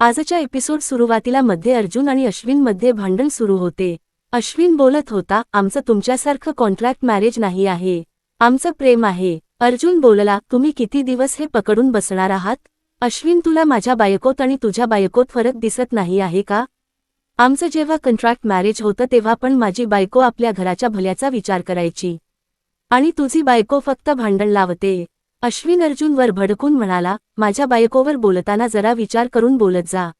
आजच्या एपिसोड सुरुवातीला मध्ये अर्जुन आणि अश्विनमध्ये भांडण सुरू होते. अश्विन बोलत होता आमचं तुमच्यासारखं कॉन्ट्रॅक्ट मॅरेज नाही आहे. आमचं प्रेम आहे. अर्जुन बोलला तुम्ही किती दिवस हे पकडून बसणार आहात? अश्विन तुला माझ्या बायकोत आणि तुझ्या बायकोत फरक दिसत नाही आहे का? आमचं जेव्हा कॉन्ट्रॅक्ट मॅरेज होतं तेव्हा पण माझी बायको आपल्या घराच्या भल्याचा विचार करायची. आणि तुझी बायको फक्त भांडण लावते. अश्विन अर्जुनवर भडकून म्हणाला माझ्या बायकोवर बोलताना जरा विचार करून बोलत जा.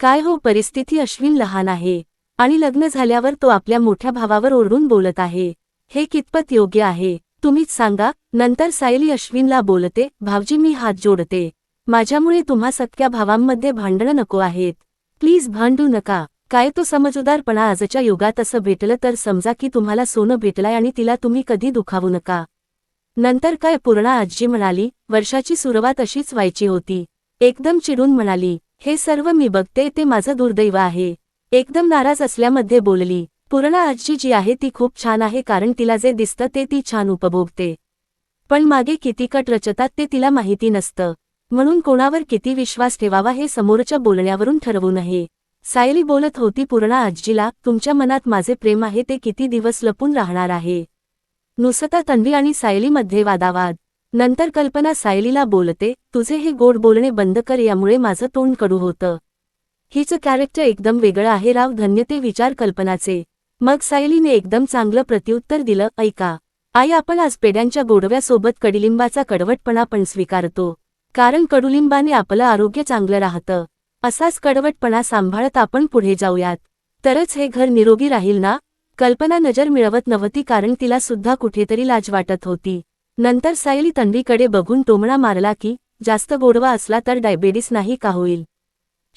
काय हो परिस्थिती अश्विन लहान आहे. आणि लग्न झाल्यावर तो आपल्या मोठ्या भावावर ओरडून बोलत आहे. हे कितपत योग्य आहे? तुम्हीच सांगा. नंतर सायली अश्विनला बोलते भावजी मी हात जोडते. माझ्यामुळे तुम्हा सख्या भावांमध्ये भांडणं नको आहेत. प्लीज भांडू नका. काय तो समजूदारपणा आजच्या युगात असं भेटलं तर समजा की तुम्हाला सोनं भेटलंय आणि तिला तुम्ही कधी दुखावू नका. नंतर काय पूर्णा आजी म्हणाली वर्षाची सुरुवात अशीच व्हायची होती. एकदम चिडून म्हणाली हे सर्व मी बघते ते माझं दुर्दैव आहे. एकदम नाराज असल्यामध्ये बोलली पूर्णा आजी जी आहे ती खूप छान आहे कारण तिला जे दिसतं ते ती छान उपभोगते. पण मागे किती कट रचतात ते तिला माहिती नसतं. म्हणून कोणावर किती विश्वास ठेवावा हे समोरच्या बोलण्यावरून ठरवू नये सायली बोलत होती पूर्णा आजीला तुमच्या मनात माझे प्रेम आहे ते किती दिवस लपून राहणार आहे. नुसता तन्वी आणि सायलीमध्ये वादावाद. नंतर कल्पना सायलीला बोलते तुझे हे गोड बोलणे बंद कर यामुळे माझं तोंड कडू होतं. हिचं कॅरेक्टर एकदम वेगळं आहे राव धन्य ते विचार कल्पनाचे. मग सायलीने एकदम चांगलं प्रत्युत्तर दिलं ऐका आई आपण आज पेड्यांच्या गोडव्यासोबत कडुलिंबाचा कडवटपणा पण स्वीकारतो. कारण कडुलिंबाने आपलं आरोग्य चांगलं राहतं. असाच कडवटपणा सांभाळत आपण पुढे जाऊयात. तरच हे घर निरोगी राहील ना? कल्पना नजर मिळवत नव्हती कारण तिला सुद्धा कुठेतरी लाज वाटत होती. नंतर सायली तन्वीकडे बघून टोमणा मारला की जास्त गोडवा असला तर डायबेटीस नाही का होईल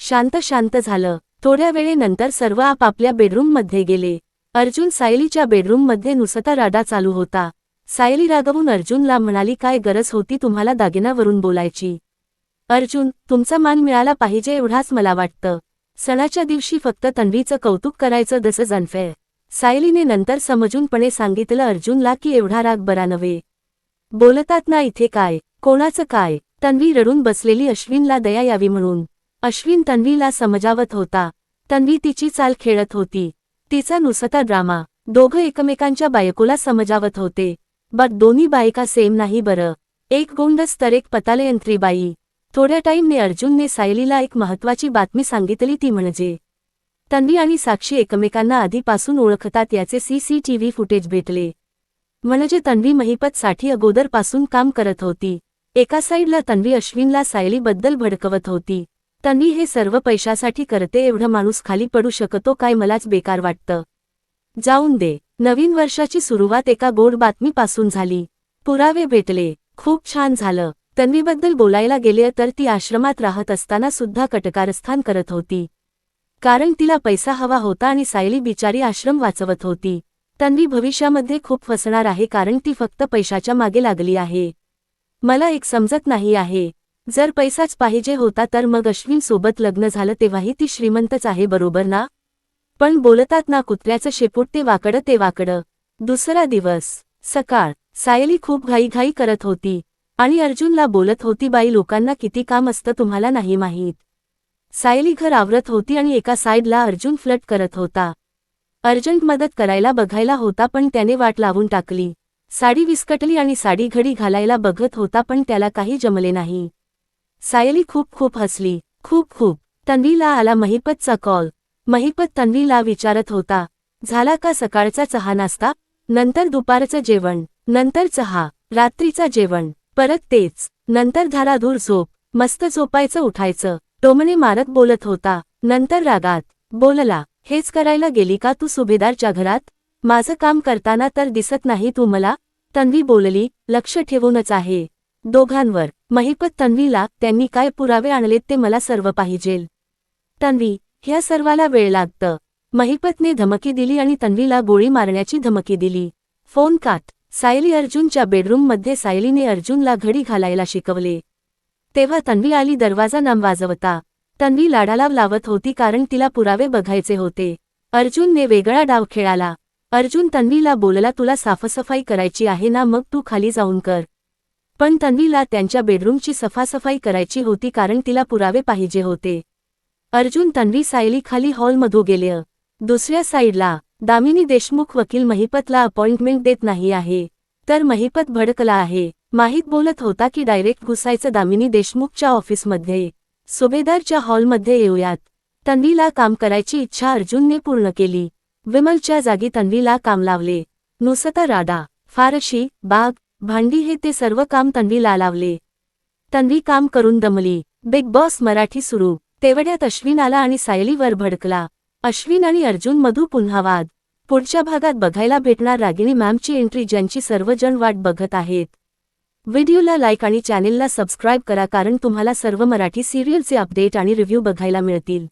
शांत शांत झालं. थोड्या वेळेनंतर सर्व आपापल्या बेडरूममध्ये गेले. अर्जुन सायलीच्या बेडरूममध्ये नुसता राडा चालू होता. सायली रागवून अर्जुनला म्हणाली काय गरज होती तुम्हाला दागिन्यावरून बोलायची? अर्जुन तुमचा मान मिळाला पाहिजे एवढाच मला वाटतं. सणाच्या दिवशी फक्त तन्वीचं कौतुक करायचं दसच अनफेअर सायलीने नंतर समजूनपणे सांगितलं अर्जुनला की एवढा राग बरा नव्हे. बोलतात ना इथे काय कोणाचं काय तन्वी रडून बसलेली अश्विनला दया यावी म्हणून. अश्विन तन्वीला समजावत होता. तन्वी तिची चाल खेळत होती. तिचा नुसता ड्रामा. दोघं एकमेकांच्या बायकोला समजावत होते. बट दोन्ही बायका सेम नाही बरं. एक गोंडस तर एक पतालयंत्री बाई. थोड्या टाईमने अर्जुनने सायलीला एक महत्वाची बातमी सांगितली ती म्हणजे तन्वी आणि साक्षी एकमेकांना आधीपासून ओळखतात याचे सीसीटीव्ही फुटेज भेटले. म्हणजे तन्वी महिपतसाठी अगोदरपासून काम करत होती. एका साईडला तन्वी अश्विनला सायलीबद्दल भडकवत होती. तन्वी हे सर्व पैशासाठी करते एवढं माणूस खाली पडू शकतो काय मलाच बेकार वाटतं. जाऊन दे. नवीन वर्षाची सुरुवात एका गोड बातमीपासून झाली. पुरावे भेटले. खूप छान झालं. तन्वीबद्दल बोलायला गेले तर ती आश्रमात राहत असताना सुद्धा कटकारस्थान करत होती. कारण तिला पैसा हवा होता आणि सायली बिचारी आश्रम वाचवत होती. तन्वी भविष्यामध्ये खूप फसणार आहे कारण ती फक्त पैशाच्या मागे लागली आहे. मला एक समजत नाही आहे. जर पैसाच पाहिजे होता तर मग अश्विन सोबत लग्न झालं तेव्हाही ती श्रीमंतच आहे बरोबर ना? पण बोलतात ना कुत्र्याचं शेपूट ते वाकडं ते वाकडं. दुसरा दिवस. सकाळ. सायली खूप घाईघाई करत होती. आणि अर्जुनला बोलत होती बाई लोकांना किती काम असतं तुम्हाला नाही माहीत. सायली घर आवरत होती आणि एका साईडला अर्जुन फ्लट करत होता. अर्जंट मदत करायला बघायला होता पण त्याने वाट लावून टाकली. साडी विस्कटली आणि साडी घडी घालायला बघत होता पण त्याला काही जमले नाही. सायली खूप खूप हसली. खूप खूप. तन्वीला आला महिपतचा कॉल. महिपत तन्वीला विचारत होता झाला का सकाळचा चहा नाश्ता? नंतर दुपारचं जेवण. नंतर चहा. रात्रीचा जेवण. परत तेच. नंतर धाराधूर झोप. मस्त झोपायचं उठायचं. टोमणे मारत बोलत होता नंतर रागात बोलला हेच करायला गेली का तू सुभेदारच्या घरात? माझं काम करताना तर दिसत नाही तू मला. तन्वी बोलली लक्ष ठेवूनच आहे. दोघांवर महिपत तन्वीला त्यांनी काय पुरावे आणलेत ते मला सर्व पाहिजेल तन्वी ह्या सर्वाला वेळ लागतं. महिपतने धमकी दिली आणि तन्वीला गोळी मारण्याची धमकी दिली. फोन काट सायली अर्जुनच्या बेडरूममध्ये सायलीने अर्जुनला घडी घालायला शिकवले. तेव्हा तन्वी आली दरवाजा नाम वाजवता. तन्वी लाडाला लावत होती कारण तिला पुरावे बघायचे होते. अर्जुनने वेगळा डाव खेळाला. अर्जुन तन्वीला बोलला तुला साफसफाई करायची आहे ना मग तू खाली जाऊन कर पण तन्वीला त्यांच्या बेडरूमची सफासफाई करायची होती कारण तिला पुरावे पाहिजे होते. अर्जुन तन्वी सायली खाली हॉलमधू गेले. दुसऱ्या साईडला दामिनी देशमुख वकील महिपतला अपॉइंटमेंट देत नाही आहे. तर महिपत भडकला आहे. माहीत बोलत होता की डायरेक्ट घुसायचं दामिनी देशमुखच्या ऑफिसमध्ये सुभेदारच्या हॉलमध्ये येऊयात. तन्वीला काम करायची इच्छा अर्जुनने पूर्ण केली. विमलच्या जागी तन्वीला काम लावले. नुसता राडा फारशी बाग भांडी हे ते सर्व काम तन्वीला लावले. तन्वी काम करून दमली. बिग बॉस मराठी सुरू. तेवढ्यात अश्विन आला आणि सायलीवर भडकला. अश्विन आणि अर्जुन मधू पुन्हा वाद. पुढच्या भागात बघायला भेटणार रागिणी मॅमची एंट्री ज्यांची सर्वजण वाट बघत आहेत. व्हिडिओला लाईक आणि चॅनेलला सबस्क्राईब करा कारण तुम्हाला सर्व मराठी सिरियलचे अपडेट आणि रिव्ह्यू बघायला मिळतील.